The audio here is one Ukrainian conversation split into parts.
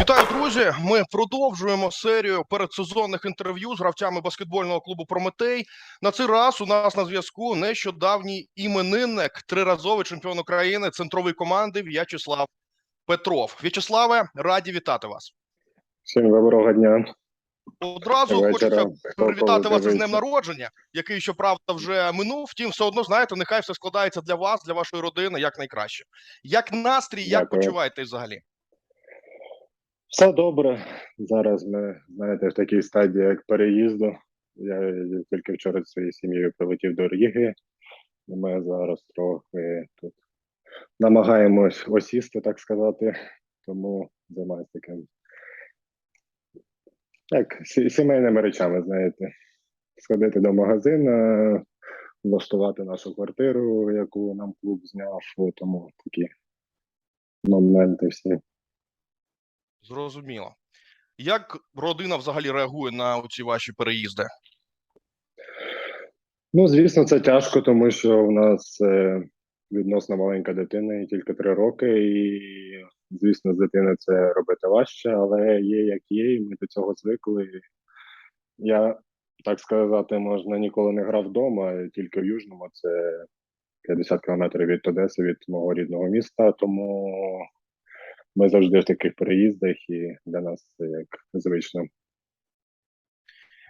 Вітаю, друзі! Ми продовжуємо серію передсезонних інтерв'ю з гравцями баскетбольного клубу Прометей. На цей раз у нас на зв'язку нещодавній іменинник, триразовий чемпіон України центрової команди В'ячеслав Петров. В'ячеславе, раді вітати вас. Всім доброго дня. Одразу Вечора. хочеться привітати вас із днем народження, який щоправда вже минув. Втім, все одно знаєте, нехай все складається для вас, для вашої родини, як найкраще. Як настрій, як Дякую. почуваєте взагалі? Все добре. Зараз ми, знаєте, в такій стадії, як переїзду. Я тільки вчора зі своєю сім'єю прилетів до Ріги. Ми зараз трохи тут намагаємось осісти, так сказати. Тому займаюся таким. Так, сімейними речами, знаєте. Сходити до магазину, влаштувати нашу квартиру, яку нам клуб зняв. Тому такі моменти всі. Зрозуміло. Як родина взагалі реагує на ці ваші переїзди? Ну, звісно, це тяжко, тому що в нас е, відносно маленька дитина, їй тільки три роки, і звісно, з дитини це робити важче, але є як є, і ми до цього звикли. Я, так сказати, можна ніколи не грав вдома, тільки в Южному, це 50 кілометрів від Одеси, від мого рідного міста, тому ми завжди в таких переїздах, і для нас це як звично.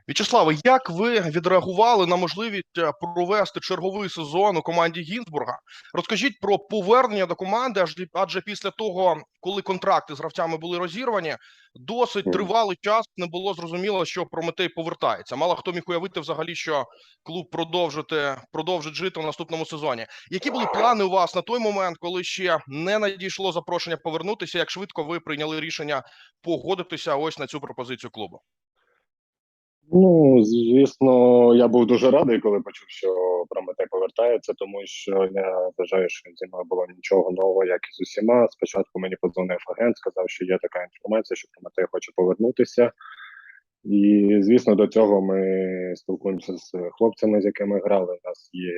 В'ячеславе, як ви відреагували на можливість е, провести черговий сезон у команді Гінзбурга? Розкажіть про повернення до команди, адже після того, коли контракти з гравцями були розірвані, досить тривалий час не було зрозуміло, що Прометей повертається. Мало хто міг уявити взагалі, що клуб продовжити продовжить жити в наступному сезоні. Які були плани у вас на той момент, коли ще не надійшло запрошення повернутися? Як швидко ви прийняли рішення погодитися ось на цю пропозицію клубу? Ну, звісно, я був дуже радий, коли почув, що Прометей повертається, тому що я вважаю, що зі мною було нічого нового, як і з усіма. Спочатку мені подзвонив агент, сказав, що є така інформація, що Прометей хоче повернутися. І звісно, до цього ми спілкуємося з хлопцями, з якими грали. У нас є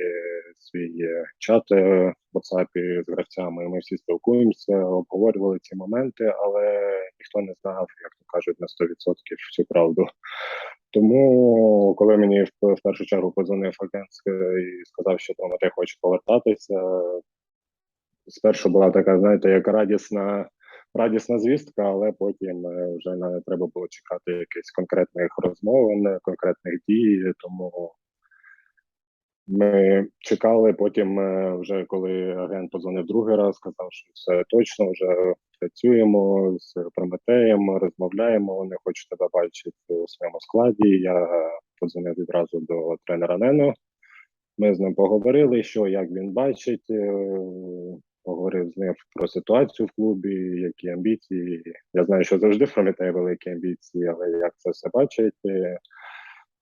свій чат е, в WhatsApp з гравцями. Ми всі спілкуємося, обговорювали ці моменти, але ніхто не знав, як то кажуть, на 100% всю правду. Тому, коли мені в, першу чергу позвонив агент е, і сказав, що Прометей хоче повертатися, спершу була така, знаєте, як радісна, радісна звістка, але потім е, вже не треба було чекати якихось конкретних розмов, конкретних дій. Тому ми чекали. Потім, е, вже коли агент подзвонив другий раз, сказав, що все точно, вже працюємо з Прометеєм, розмовляємо. Вони хочуть тебе бачити у своєму складі. Я подзвонив відразу до тренера Нено. Ми з ним поговорили, що як він бачить. е, Поговорив з ним про ситуацію в клубі, які амбіції. Я знаю, що завжди в великі амбіції, але як це все бачить.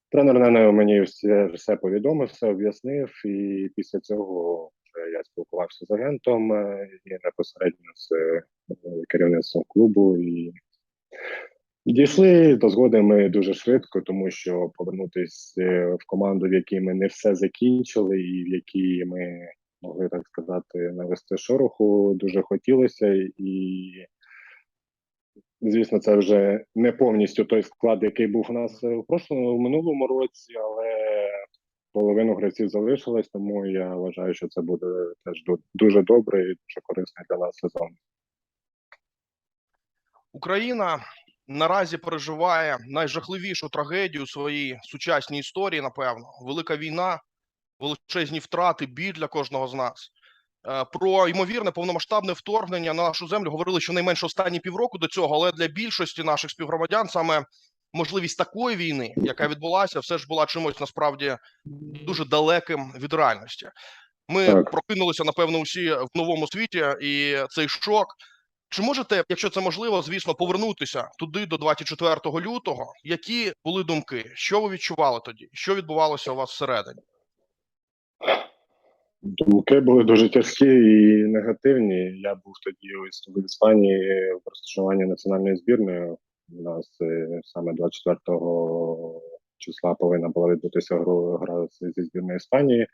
Е, Тренер Нено мені все, все повідомив, все об'яснив, і після цього вже я спілкувався з агентом е, і безпосередньо з е, керівництвом клубу. І дійшли до згоди ми дуже швидко, тому що повернутися в команду, в якій ми не все закінчили, і в якій ми могли так сказати навести шороху, дуже хотілося і. Звісно, це вже не повністю той склад, який був у нас е, в прошлому в минулому році, але половину гравців залишилось, тому я вважаю, що це буде теж ду- дуже добре і дуже корисний для нас сезон. Україна наразі переживає найжахливішу трагедію своїй сучасній історії. Напевно, велика війна, величезні втрати, біль для кожного з нас. Е, Про ймовірне повномасштабне вторгнення на нашу землю говорили щонайменше останні півроку до цього, але для більшості наших співгромадян саме можливість такої війни, яка відбулася, все ж була чимось насправді дуже далеким від реальності. Ми Так. прокинулися, напевно, усі в новому світі, і цей шок. Чи можете, якщо це можливо, звісно, повернутися туди до 24 лютого? Які були думки? Що ви відчували тоді? Що відбувалося у вас всередині? Думки були дуже тяжкі і негативні. Я був тоді ось в Іспанії в розташуванні національної збірної. У нас е, саме 24 числа повинна була відбутися гра зі збірної Іспанії.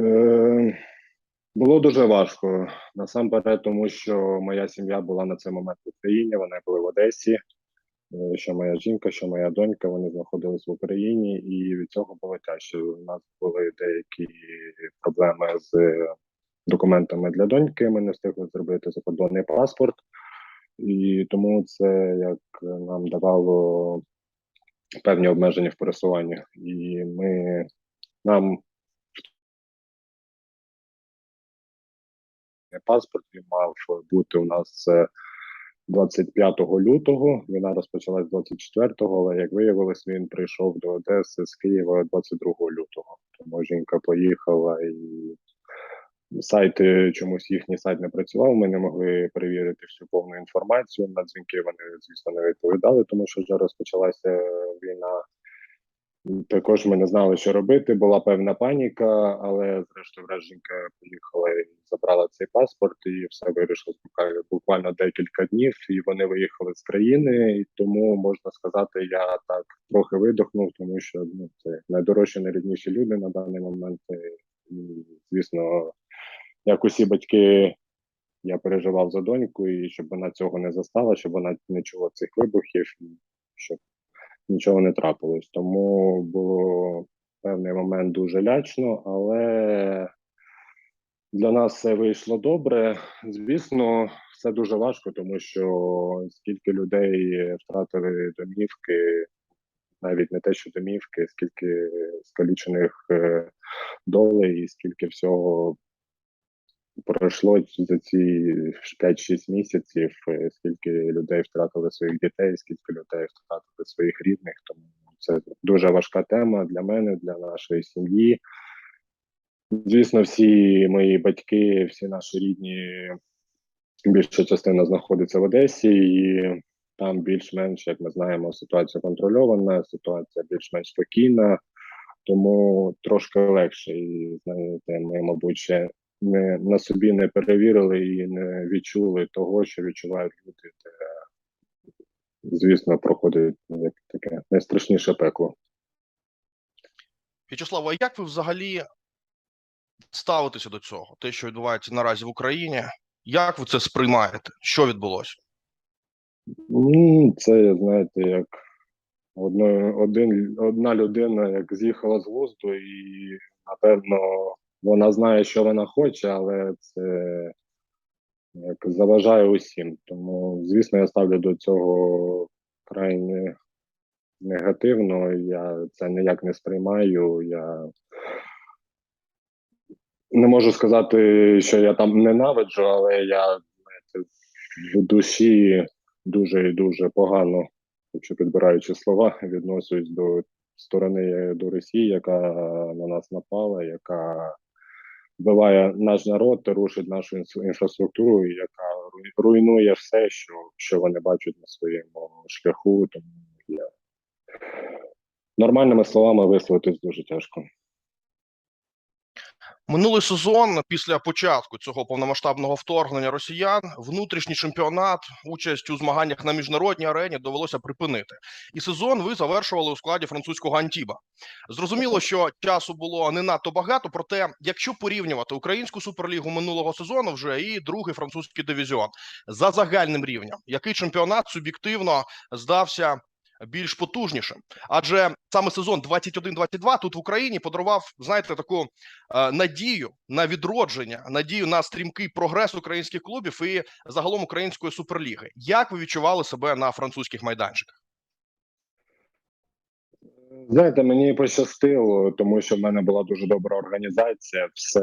Е, Було дуже важко. Насамперед, тому що моя сім'я була на цей момент в Україні, вони були в Одесі. Е, Що моя жінка, що моя донька, вони знаходились в Україні, і від цього було тяжче. У нас були деякі проблеми з документами для доньки. Ми не встигли зробити закордонний паспорт, і тому це як нам давало певні обмеження в пересуванні. І ми нам паспорт мав бути у нас е, 25 лютого. Війна розпочалась 24-го, але як виявилось, він прийшов до Одеси з Києва 22 лютого. Тому жінка поїхала і сайти чомусь їхній сайт не працював. Ми не могли перевірити всю повну інформацію. На дзвінки вони, звісно, не відповідали, тому що вже розпочалася війна. Також ми не знали, що робити. Була певна паніка, але зрештою жінка поїхала і забрала цей паспорт, і все вирішило буквально- декілька днів. І вони виїхали з країни. І тому можна сказати, я так трохи видохнув, тому що ну це найдорожчі, найрідніші люди на даний момент. І, звісно, як усі батьки, я переживав за доньку, і щоб вона цього не застала, щоб вона не чула цих вибухів, щоб нічого не трапилось. Тому було певний момент дуже лячно, але для нас все вийшло добре. Звісно, все дуже важко, тому що скільки людей втратили домівки, навіть не те, що домівки, скільки скалічених е, долей, і скільки всього пройшло за ці 5-6 місяців, е, скільки людей втратили своїх дітей, скільки людей втратили своїх рідних. Тому це дуже важка тема для мене, для нашої сім'ї. Звісно, всі мої батьки, всі наші рідні, більша частина знаходиться в Одесі, і там більш-менш, як ми знаємо, ситуація контрольована, ситуація більш-менш спокійна, тому трошки легше. І знаєте, ми, мабуть, ще не на собі не перевірили і не відчули того, що відчувають люди, де, звісно, проходить як таке найстрашніше пекло. В'ячеслав, а як ви взагалі ставитеся до цього? Те, що відбувається наразі в Україні, як ви це сприймаєте? Що відбулося? Ну, це, знаєте, як одно, один, одна людина як з'їхала з глузду, і напевно вона знає, що вона хоче, але це як заважає усім. Тому, звісно, я ставлю до цього крайне негативно. Я це ніяк не сприймаю. Я не можу сказати, що я там ненавиджу, але я в душі дуже і дуже погано, якщо підбираючи слова, відношусь до сторони до Росії, яка на нас напала, яка вбиває наш народ, рушить нашу інфраструктуру, яка руй- руйнує все, що, що вони бачать на своєму шляху. Тому я нормальними словами висловитись дуже тяжко. Минулий сезон, після початку цього повномасштабного вторгнення росіян, внутрішній чемпіонат, участь у змаганнях на міжнародній арені довелося припинити. І сезон ви завершували у складі французького Антіба. Зрозуміло, що часу було не надто багато. Проте, якщо порівнювати українську суперлігу минулого сезону, вже і другий французький дивізіон за загальним рівнем, який чемпіонат суб'єктивно здався більш потужнішим, адже саме сезон 21-22 тут в Україні подарував, знаєте, таку е, надію на відродження, надію на стрімкий прогрес українських клубів і загалом української суперліги. Як ви відчували себе на французьких майданчиках? Знаєте, мені пощастило, тому що в мене була дуже добра організація. Все,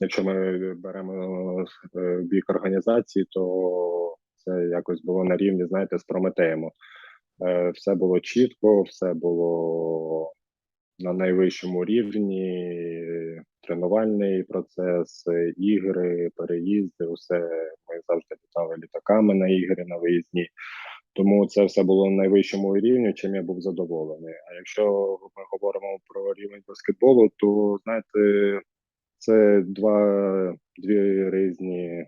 якщо ми беремо е, бік організації, то це якось було на рівні, знаєте, з Прометеєм. Е, Все було чітко, все було на найвищому рівні. Тренувальний процес, ігри, переїзди, усе ми завжди літали літаками на ігри на виїзні. Тому це все було на найвищому рівні, чим я був задоволений. А якщо ми говоримо про рівень баскетболу, то знаєте, це два дві різні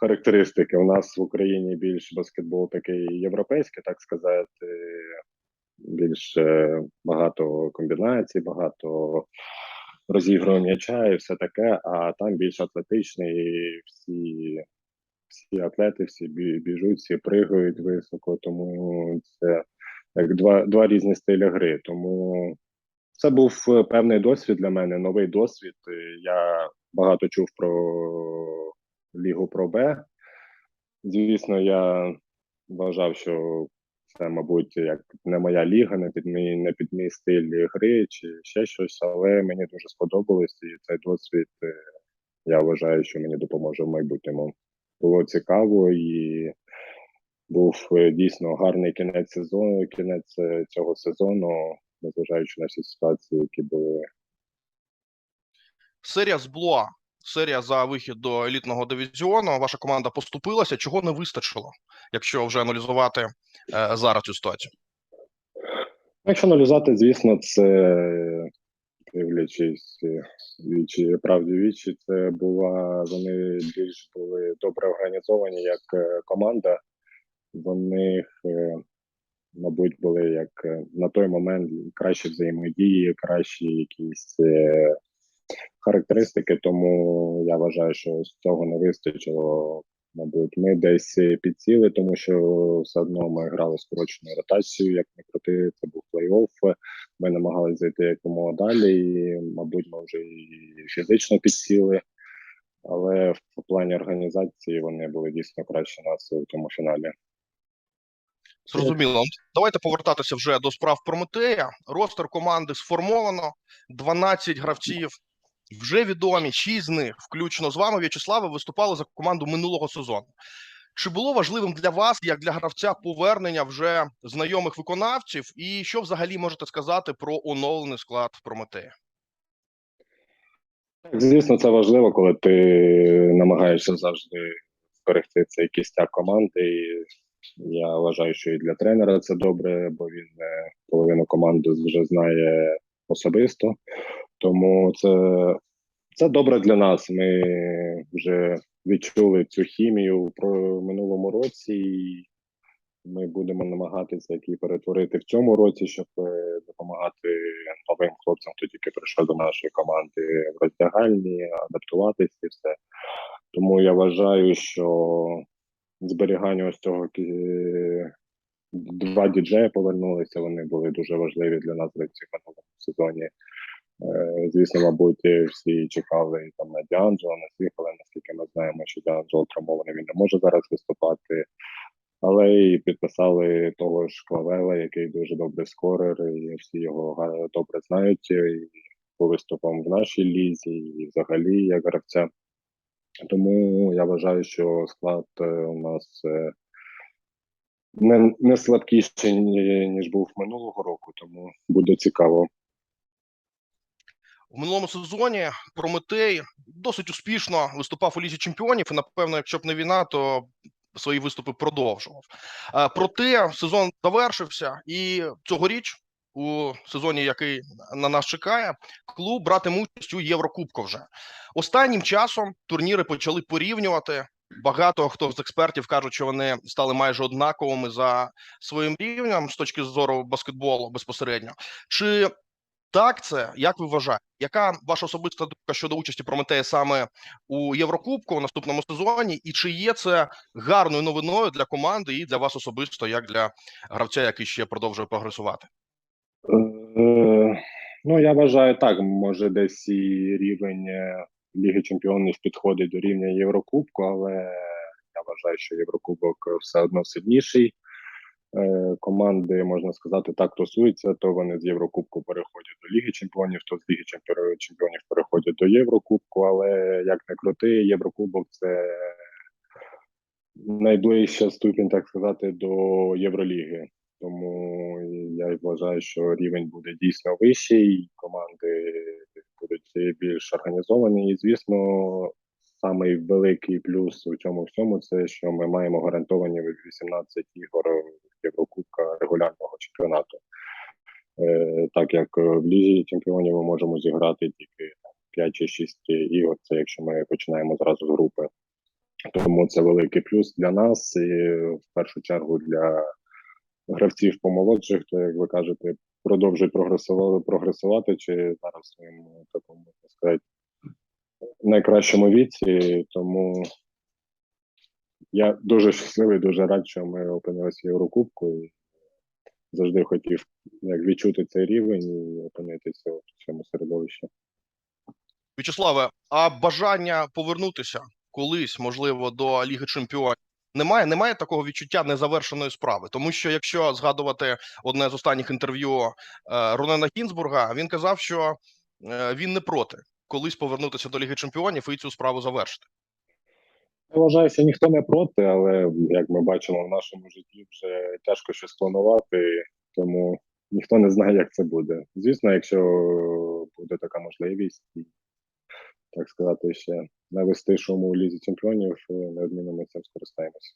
характеристики. У нас в Україні більш баскетбол такий європейський, так сказати, більш е, багато комбінацій, багато розігруємо м'яча і все таке, а там більш атлетичний, всі, всі атлети, всі біжуть, всі пригають високо, тому це як два, два різні стилі гри. Тому це був е, певний досвід для мене, новий досвід. Е, Я багато чув про Лігу Про Б. Звісно, я вважав, що це, мабуть, як не моя ліга, не під мій, не під мій стиль гри чи ще щось, але мені дуже сподобалось, і цей досвід е, я вважаю, що мені допоможе в майбутньому. Було цікаво і був е, дійсно гарний кінець сезону, кінець е, цього сезону, незважаючи на всі ситуації, які були. Серія з Блуа, серія за вихід до елітного дивізіону. Ваша команда поступилася. Чого не вистачило, якщо вже аналізувати е, зараз цю ситуацію? Якщо аналізувати, звісно, це дивлячись вічі, правді вічі, це була вони більш були добре організовані як е, команда. В них, е, мабуть, були як е, на той момент кращі взаємодії, кращі якісь характеристики. Тому я вважаю, що з цього не вистачило. Мабуть, ми десь підсіли, тому що все одно ми грали скороченою ротацією, як не крути, це був плей-офф. Ми намагалися зайти якомога далі. І, мабуть, ми вже і фізично підсіли, але в плані організації вони були дійсно краще нас у тому фіналі. Зрозуміло. Давайте повертатися вже до справ Прометея. Ростер команди сформовано, 12 гравців вже відомі. Шість з них, включно з вами, В'ячеславе, виступали за команду минулого сезону. Чи було важливим для вас, як для гравця, повернення вже знайомих виконавців? І що взагалі можете сказати про оновлений склад Прометея? Звісно, це важливо, коли ти намагаєшся завжди зберегти цей кістяк команди. І я вважаю, що і для тренера це добре, бо він е, половину команди вже знає особисто. Тому це, це добре для нас. Ми вже відчули цю хімію про минулому році. І ми будемо намагатися її перетворити в цьому році, щоб е, допомагати новим хлопцям, хто тільки прийшов до нашої команди в роздягальні, адаптуватися і все. Тому я вважаю, що зберігання ось цього кі- два діджеї повернулися. Вони були дуже важливі для нас в минулому сезоні. Е, Звісно, мабуть, всі чекали там на Діанджело, на всіх, але наскільки ми знаємо, що Діанджело травмований, він не може зараз виступати. Але і підписали того ж Клавела, який дуже добрий скорер, і всі його добре знають і по виступам в нашій лізі, і взагалі як гравця. Тому я вважаю, що склад е, у нас е, не, не слабкіший, ніж був минулого року, тому буде цікаво. У минулому сезоні Прометей досить успішно виступав у лізі чемпіонів. І напевно, якщо б не війна, то свої виступи продовжував. Е, Проте сезон завершився, і цьогоріч, у сезоні, який на нас чекає, клуб братиме участь у Єврокубку вже. Останнім часом турніри почали порівнювати. Багато хто з експертів кажуть, що вони стали майже однаковими за своїм рівнем з точки зору баскетболу безпосередньо. Чи так це як ви вважаєте? Яка ваша особиста думка щодо участі Прометея саме у Єврокубку у наступному сезоні? І чи є це гарною новиною для команди і для вас особисто, як для гравця, який ще продовжує прогресувати? Е, Ну, я вважаю так, може десь і рівень е, Ліги Чемпіонів підходить до рівня Єврокубку, але я вважаю, що Єврокубок все одно сильніший. Е, Команди, можна сказати, так тусуються, то вони з Єврокубку переходять до Ліги Чемпіонів, то з Ліги Чемпіонів переходять до Єврокубку, але як не крути, Єврокубок це найближча ступінь, так сказати, до Євроліги. Тому я вважаю, що рівень буде дійсно вищий, команди будуть більш організовані. І звісно, самий великий плюс у цьому всьому це що ми маємо гарантовані 18 ігор Єврокубка регулярного чемпіонату. Е, так як в лізі чемпіонів ми можемо зіграти тільки 5 чи 6 ігор, це якщо ми починаємо зразу з групи. Тому це великий плюс для нас і в першу чергу для гравців помолодших, то як ви кажете, продовжують прогресувати, прогресувати чи зараз в своєму такому можна сказати найкращому віці. Тому я дуже щасливий, дуже рад, що ми опинилися в Єврокубку і завжди хотів як відчути цей рівень і опинитися в цьому середовищі. В'ячеславе, а бажання повернутися колись, можливо, до Ліги Чемпіонів немає? Немає такого відчуття незавершеної справи, тому що якщо згадувати одне з останніх інтерв'ю е, Ронена Гінзбурга, він казав, що е, він не проти колись повернутися до Ліги Чемпіонів і цю справу завершити. Я вважаю, що ніхто не проти, але як ми бачимо в нашому житті, вже тяжко щось планувати, тому ніхто не знає, як це буде. Звісно, якщо буде така можливість, так сказати, ще навести шуму у лізі чемпіонів, е, неодмінно ми цим скористаємося.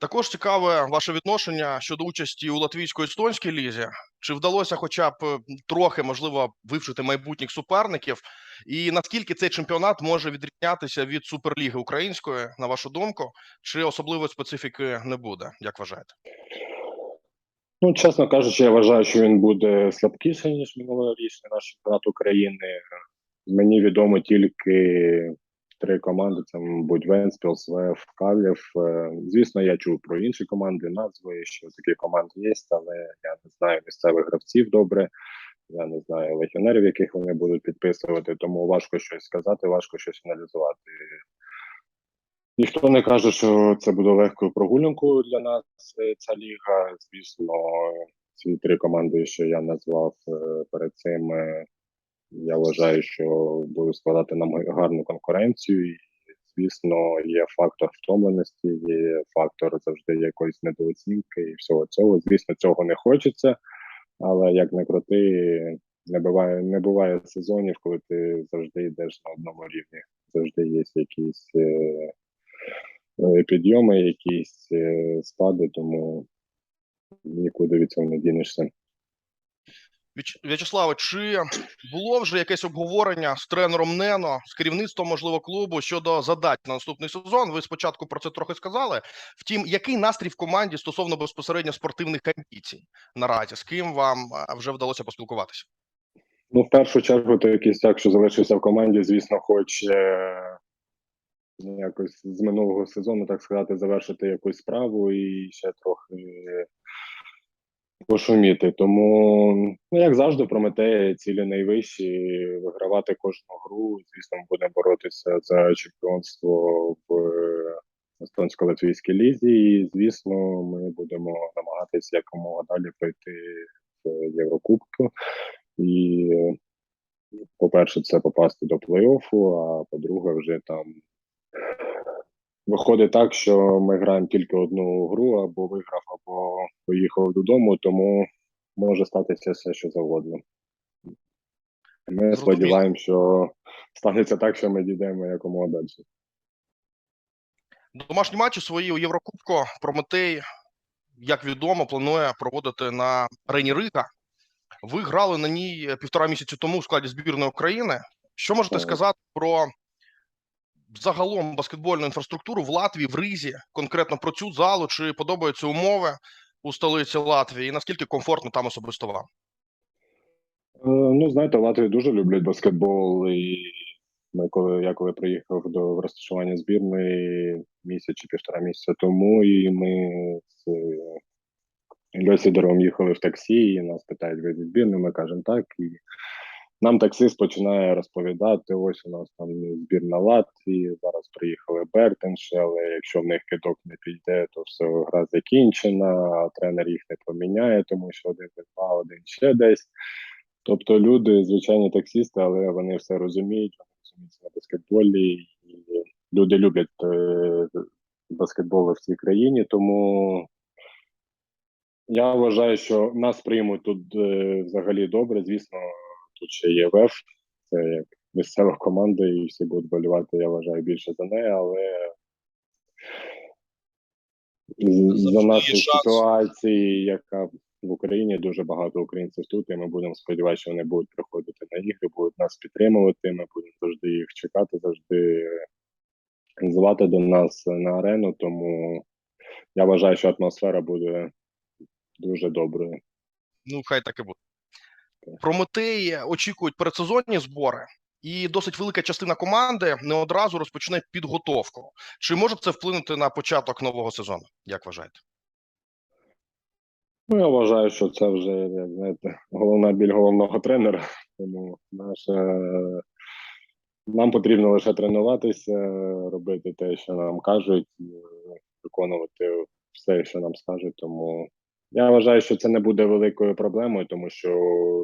Також цікаве ваше відношення щодо участі у латвійсько-естонській лізі. Чи вдалося, хоча б трохи можливо вивчити майбутніх суперників, і наскільки цей чемпіонат може відрізнятися від суперліги української, на вашу думку, чи особливої специфіки не буде? Як вважаєте? Ну, чесно кажучи, я вважаю, що він буде слабкіший, ніж минулорічний наш чемпіонат України. Мені відомо тільки три команди: це, мабуть, Венспіл, Свеф, Калєв. Е, Звісно, я чув про інші команди, назви, що такі команди є, але я не знаю місцевих гравців добре. Я не знаю легіонерів, яких вони будуть підписувати, тому важко щось сказати, важко щось аналізувати. Ніхто не каже, що це буде легкою прогулянкою для нас. е, Ця ліга. Звісно, ці три команди, що я назвав е, перед цим, я вважаю, що будуть складати нам гарну конкуренцію. І, звісно, є фактор втомленості, є фактор завжди якоїсь недооцінки і всього цього. Звісно, цього не хочеться, але як не крути, не буває, не буває сезонів, коли ти завжди йдеш на одному рівні. Завжди є якісь е, е, підйоми, якісь е, спади, тому нікуди від цього не дінешся. В'ячеславе, чи було вже якесь обговорення з тренером Нено, з керівництвом, можливо, клубу щодо задач на наступний сезон? Ви спочатку про це трохи сказали. Втім, який настрій в команді стосовно безпосередньо спортивних амбіцій наразі? З ким вам е, вже вдалося поспілкуватися? Ну, в першу чергу, то якийсь так, що залишився в команді, звісно, хоче якось з минулого сезону, так сказати, завершити якусь справу і ще трохи пошуміти. Тому, ну, як завжди, Прометея цілі найвищі, вигравати кожну гру. Звісно, ми будемо боротися за чемпіонство в естонсько-латвійській лізі. І, звісно, ми будемо намагатися якомога далі пройти в Єврокубку. І, по-перше, це попасти до плей-оффу, а по-друге, вже там виходить так, що ми граємо тільки одну гру, або виграв, або поїхав додому, тому може статися все, що завгодно. Ми сподіваємося, що станеться так, що ми дійдемо якомога далі. Домашні матчі свої у Єврокубку Прометей, як відомо, планує проводити на арені Рига. Ви грали на ній півтора місяці тому в складі збірної України. Що можете Так. сказати про загалом баскетбольну інфраструктуру в Латвії, в Ризі, конкретно про цю залу? Чи подобаються умови у столиці Латвії? І наскільки комфортно там особисто вам? Е, Ну, знаєте, Латвії дуже люблять баскетбол, і ми коли я коли приїхав до розташування збірної місяць чи півтора місяця тому, і ми з е, Льосідером їхали в таксі, і нас питають ви зі ми кажемо так. І нам таксист починає розповідати: ось у нас там збірна Латвії, зараз приїхали Бертенші, але якщо в них кидок не піде, то все гра закінчена, а тренер їх не поміняє, тому що один два, один ще десь. Тобто люди, звичайні таксісти, але вони все розуміють, вони розуміються на баскетболі, і люди люблять е, баскетбол в цій країні. Тому я вважаю, що нас приймуть тут е, взагалі добре. Звісно, тут ще є ВЕФ, це як місцева команда, і всі будуть болювати, я вважаю, більше за неї, але за Завжди нашої ситуації, яка в Україні дуже багато українців тут, і ми будемо сподіватися, що вони будуть приходити на ігри, будуть нас підтримувати. Ми будемо завжди їх чекати, завжди звати до нас на арену. Тому я вважаю, що атмосфера буде дуже доброю. Ну, хай так і буде. Прометей очікують передсезонні збори, і досить велика частина команди не одразу розпочне підготовку. Чи може це вплинути на початок нового сезону? Як вважаєте? Ну, я вважаю, що це вже як знаєте, головна біль головного тренера. Тому наше нам потрібно лише тренуватися, робити те, що нам кажуть, виконувати все, що нам скажуть. Тому я вважаю, що це не буде великою проблемою, тому що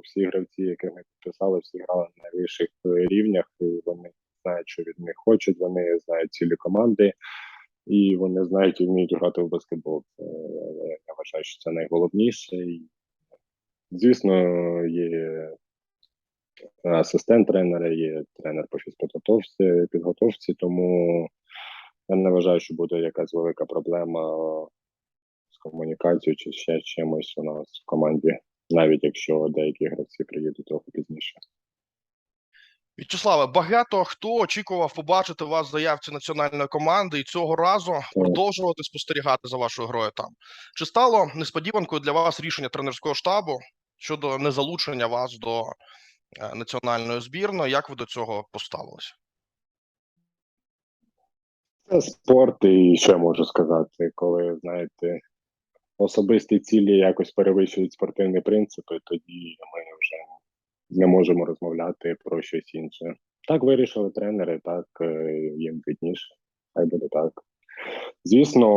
всі гравці, яких ми підписали, всі грали на найвищих рівнях, і вони знають, що від них хочуть, вони знають цілі команди. І вони знають і вміють грати в баскетбол. Я вважаю, що це найголовніше. І, звісно, є асистент тренера, є тренер по фізпідготовці, підготовці, тому я не вважаю, що буде якась велика проблема комунікацією чи ще чимось у нас в команді, навіть якщо деякі гравці приїдуть трохи пізніше. В'ячеславе, багато хто очікував побачити вас в заявці національної команди і цього разу продовжувати спостерігати за вашою грою там. Чи стало несподіванкою для вас рішення тренерського штабу щодо незалучення вас до е, національної збірної? Як ви до цього поставилися? Це спорт, і що я можу сказати, коли знаєте, особисті цілі якось перевищують спортивні принципи, тоді ми вже не можемо розмовляти про щось інше. Так вирішили тренери, так е, їм видніше. Хай буде так. Звісно,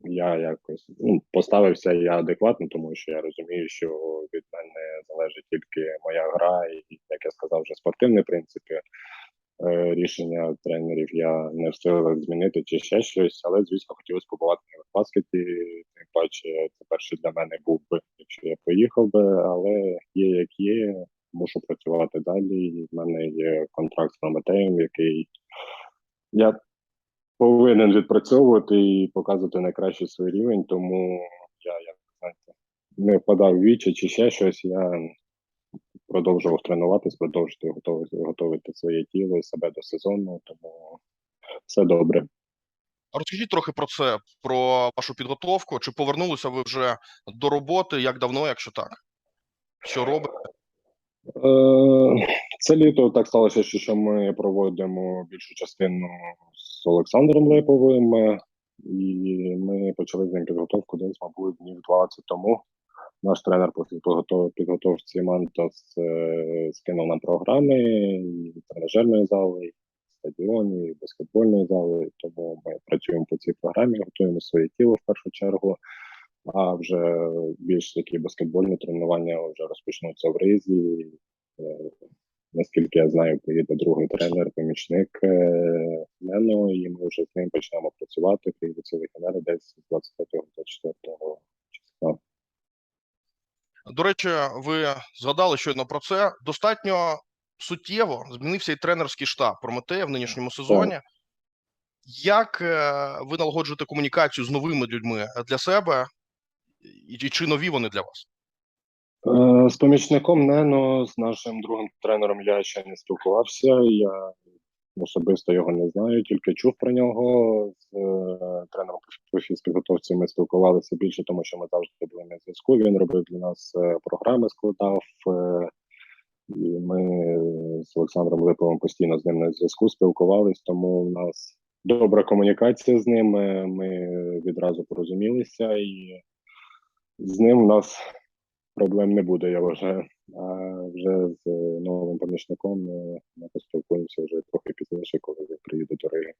я якось ну, поставився я адекватно, тому що я розумію, що від мене залежить тільки моя гра, і як я сказав, вже спортивні принципи. Е, Рішення тренерів я не в змінити чи ще щось, але звісно хотілося побувати в баскеті. Тим паче, це перший для мене був би, якщо я поїхав би, але є як є. Мушу працювати далі. В мене є контракт з Прометеєм, який я повинен відпрацьовувати і показувати найкращий свій рівень. Тому я, як знаєте, не впадав в вічі чи ще щось. Я продовжував тренуватись, продовжувати готувати, готувати своє тіло і себе до сезону, тому все добре. Розкажіть трохи про це, про вашу підготовку. Чи повернулися ви вже до роботи? Як давно, якщо так? Що робите? Е, Це літо так сталося, що ми проводимо більшу частину з Олександром Липовим, е, і ми почали з ним підготовку десь, мабуть, днів 20 тому. Наш тренер по підготовці Мантос е, скинув нам програми тренажерної зали, стадіоні, баскетбольної зали. Тому ми працюємо по цій програмі, готуємо своє тіло в першу чергу. А вже більш такі баскетбольні тренування вже розпочнуться в ризі. Е, Наскільки я знаю, поїде другий тренер, помічник е, Нено, і ми вже з ним почнемо працювати. Приїдуться легіонери десь з 23-24 числа. До речі, ви згадали щойно про це. Достатньо суттєво змінився і тренерський штаб Прометея в нинішньому сезоні. Як е, ви налагоджуєте комунікацію з новими людьми для себе, і чи нові вони для вас? Е, З помічником Нено, з нашим другим тренером я ще не спілкувався. Я особисто його не знаю, тільки чув про нього. З е, тренером фізпідготовці ми спілкувалися більше, тому що ми завжди були на зв'язку. Він робив для нас е, програми, складав. е, І ми з Олександром Липовим постійно з ним на зв'язку спілкувались, тому в нас добра комунікація з ним. е, Ми відразу порозумілися, і з ним у нас проблем не буде, я. А вже з новим помічником ми, ми поспілкуємося вже трохи пізніше, коли він приїде до Риги.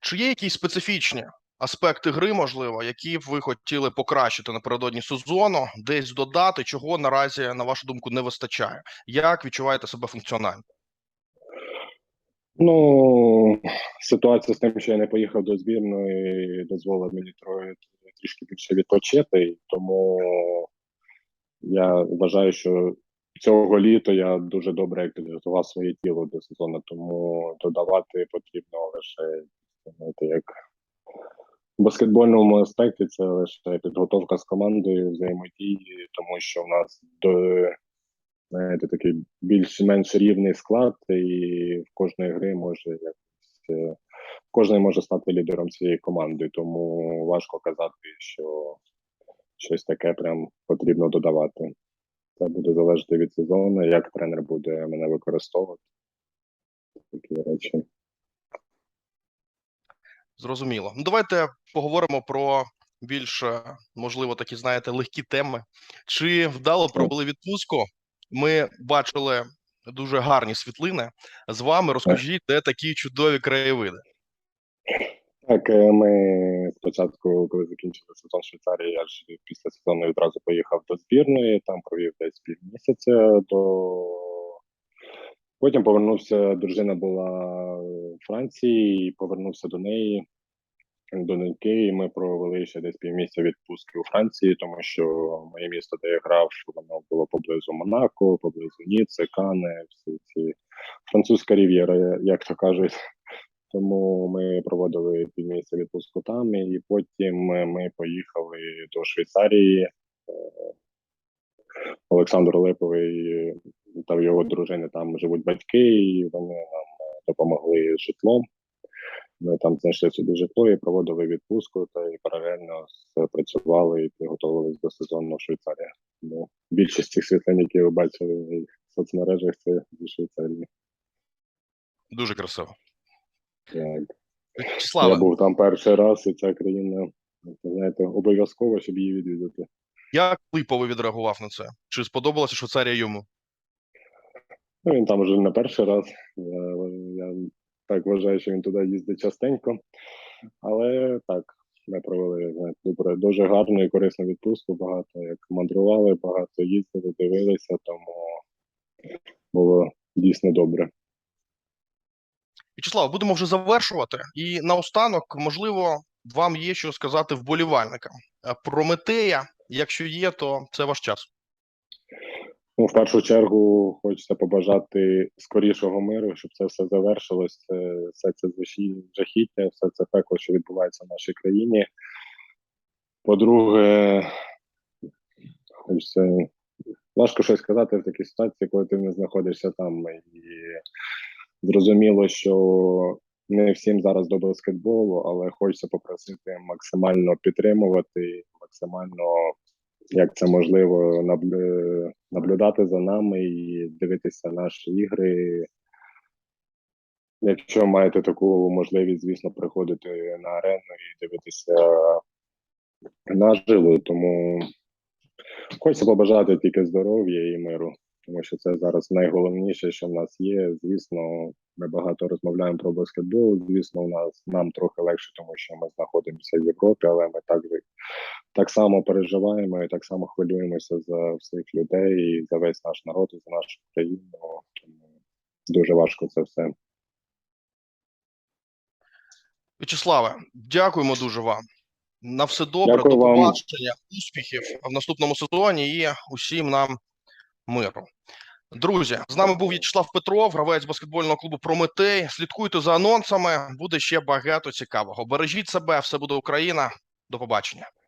Чи є якісь специфічні аспекти гри, можливо, які б ви хотіли покращити напередодні сезону, десь додати, чого наразі, на вашу думку, не вистачає? Як відчуваєте себе функціонально? Ну, ситуація з тим, що я не поїхав до збірної, дозволила мені трішки більше відпочити, тому я вважаю, що цього літа я дуже добре підготував своє тіло до сезону, тому додавати потрібно лише знаєте, як в баскетбольному аспекті це лише підготовка з командою, взаємодії, тому що в нас до знаєте, такий більш-менш рівний склад, і в кожної гри може якось е, кожен може стати лідером цієї команди, тому важко казати, що щось таке прям потрібно додавати. Це буде залежати від сезону, як тренер буде мене використовувати. Такі речі. Зрозуміло. Ну, давайте поговоримо про більш, е, можливо, такі, знаєте, легкі теми. Чи вдало провели відпустку? Ми бачили дуже гарні світлини з вами. Розкажіть, де такі чудові краєвиди. Так, е, ми спочатку, коли закінчили сезон Швейцарії, я ж після сезону відразу поїхав до збірної, там провів десь півмісяця до. Потім повернувся, дружина була в Франції, повернувся до неї, до доньки, і ми провели ще десь півмісяця відпустки у Франції, тому що моє місто, де я грав, воно було поблизу Монако, поблизу Ніци, Кане, всі ці французька рів'єра, як то кажуть. Тому ми проводили півмісяця відпустку там, і потім ми поїхали до Швейцарії. Е, Олександр Липовий та його дружини там живуть батьки, і вони нам е, допомогли з житлом. Ми там знайшли собі житло і проводили відпустку, та і паралельно працювали і підготовились до сезону в Швейцарії. Тому більшість цих світлин, які ви бачили в соцмережах, це зі Швейцарії. Дуже красиво. Так. Я був там перший раз, і ця країна, знаєте, обов'язково, щоб її відвідати. як Липовий відреагував на це? Чи сподобалася Швейцарія йому? Ну, він там вже не перший раз. Я, я так вважаю, що він туди їздить частенько. Але так, ми провели знаєте, добре, дуже гарну і корисну відпустку. Багато як мандрували, багато їздили, дивилися, тому було дійсно добре. Вячеслав, будемо вже завершувати. І наостанок, можливо, вам є що сказати вболівальникам. Е, Про Метея, якщо є, то це ваш час. Ну, в першу чергу хочеться побажати скорішого миру, щоб це все завершилось. Це, все це жахіття, все це пекло, що відбувається в нашій країні. По-друге, хочеться важко щось сказати в такій ситуації, коли ти не знаходишся там. І зрозуміло, що не всім зараз до баскетболу, але хочеться попросити максимально підтримувати, максимально як це можливо, наблюдати за нами і дивитися наші ігри. Якщо маєте таку можливість, звісно, приходити на арену і дивитися наживо, тому хочеться побажати тільки здоров'я і миру, тому що це зараз найголовніше, що в нас є. Звісно, ми багато розмовляємо про баскетбол. Звісно, у нас нам трохи легше, тому що ми знаходимося в Європі, але ми так так само переживаємо і так само хвилюємося за всіх людей, і за весь наш народ, і за нашу країну. Тому дуже важко це все. Вячеславе, дякуємо дуже вам. На все добре, Дякую до вам. побачення, успіхів в наступному сезоні і усім нам миру. Друзі, з нами був В'ячеслав Петров, гравець баскетбольного клубу Прометей. Слідкуйте за анонсами, буде ще багато цікавого. Бережіть себе, все буде Україна. До побачення.